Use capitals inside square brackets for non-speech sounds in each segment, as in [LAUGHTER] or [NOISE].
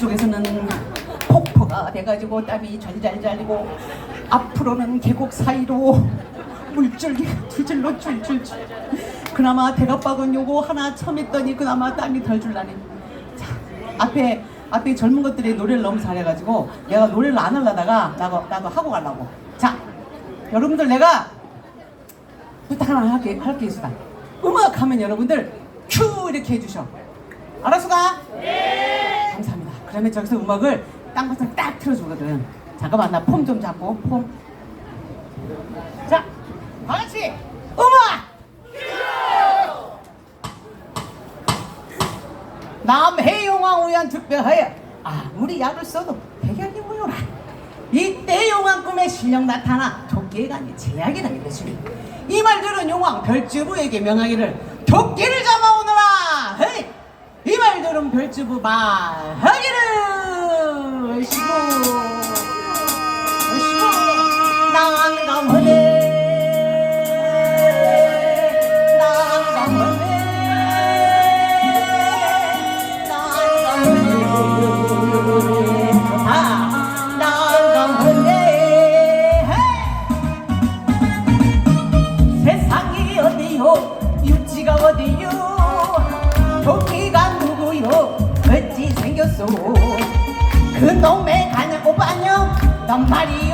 뒤쪽에서는 폭포가 돼가지고 땀이 잘잘 잘리고 앞으로는 계곡 사이로 물줄기가 두 줄로 줄줄줄 그나마 대갑박은 요거 하나 처음 했더니 그나마 땀이 덜 줄라네. 자 앞에 앞에 젊은 것들이 노래를 너무 잘해가지고 내가 노래를 안 하려다가 나도, 나도 하고 가려고. 자 여러분들 내가 부탁 하나 할게, 할게 있습니다 음악 하면 여러분들 큐 이렇게 해주셔. 알았어 가? 네 감사합니다 그러면 저기서 음악을 땅바닥 딱 틀어주거든 잠깐만 나 폼 좀 잡고 폼 자, 다 같이 음악! 남해용왕 우연 특별하여 아무리 약을 써도 백약이 무효라 이때 용왕 꿈에 실력 나타나 도끼간이 제약이라는 것이니 이 말들은 용왕 별주부에게 명하기를 도끼를 헤이! 여름 별주부 마하기를 시고. da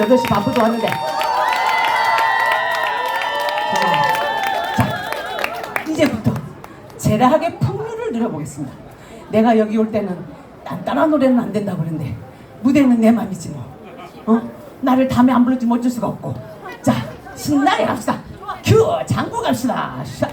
8시 반부터 왔는데 자, 이제부터 제라하게 풍류를 누려보겠습니다. 내가 여기 올 때는 단단한 노래는 안 된다고 그랬는데 무대는 내 맘이지 뭐. 어? 나를 다음에 안 불러주면 어쩔 수가 없고. 자, 신나게 갑시다. 큐! 장구 갑시다. 샤.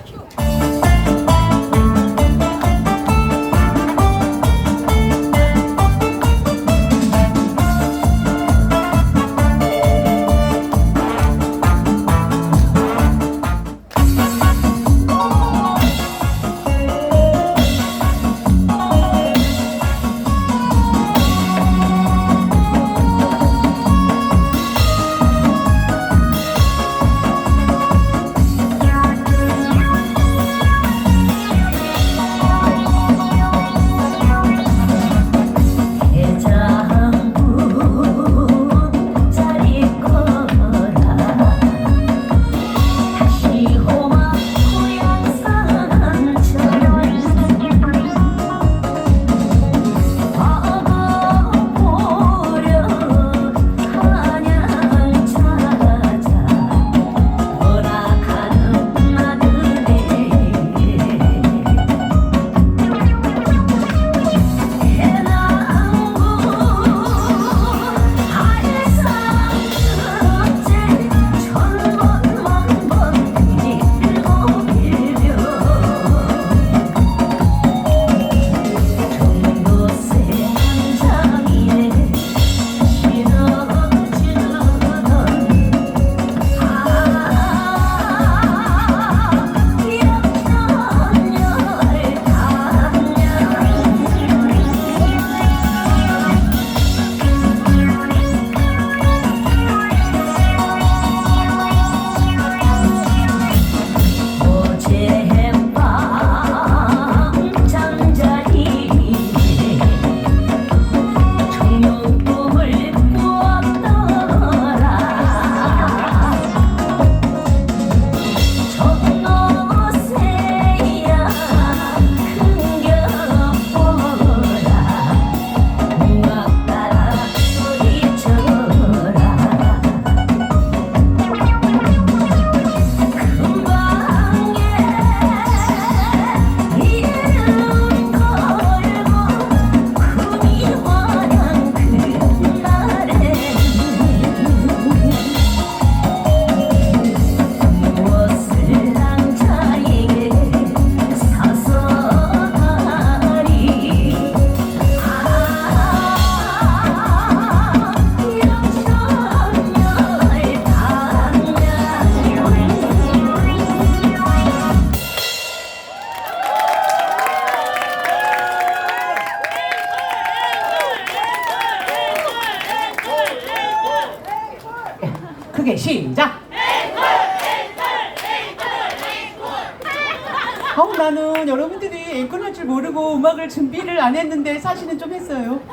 어, 나는 여러분들이 앵콜 할줄 모르고 음악을 준비를 안 했는데 사실은 좀 했어요. [LAUGHS]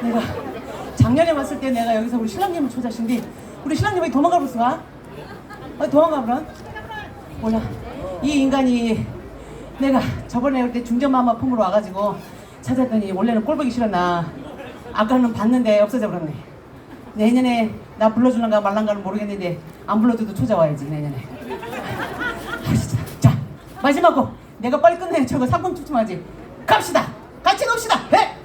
내가 작년에 왔을 때 내가 여기서 우리 우리 신랑님 왜 도망가 버렸어? 와? 어, 도망가 버려? 몰라. 이 인간이 내가 저번에 올 때 중전마마 품으로 와가지고 찾았더니 원래는 꼴보기 싫었나 아까는 봤는데 없어져 버렸네. 내년에 나 불러줄란가 말란가는 모르겠는데 안 불러줘도 초자와야지 내년에. 아, 진짜. 자 마지막 곡 내가 빨리 끝내 저거 삼공춤춤하지 갑시다 같이 갑시다 해!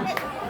了。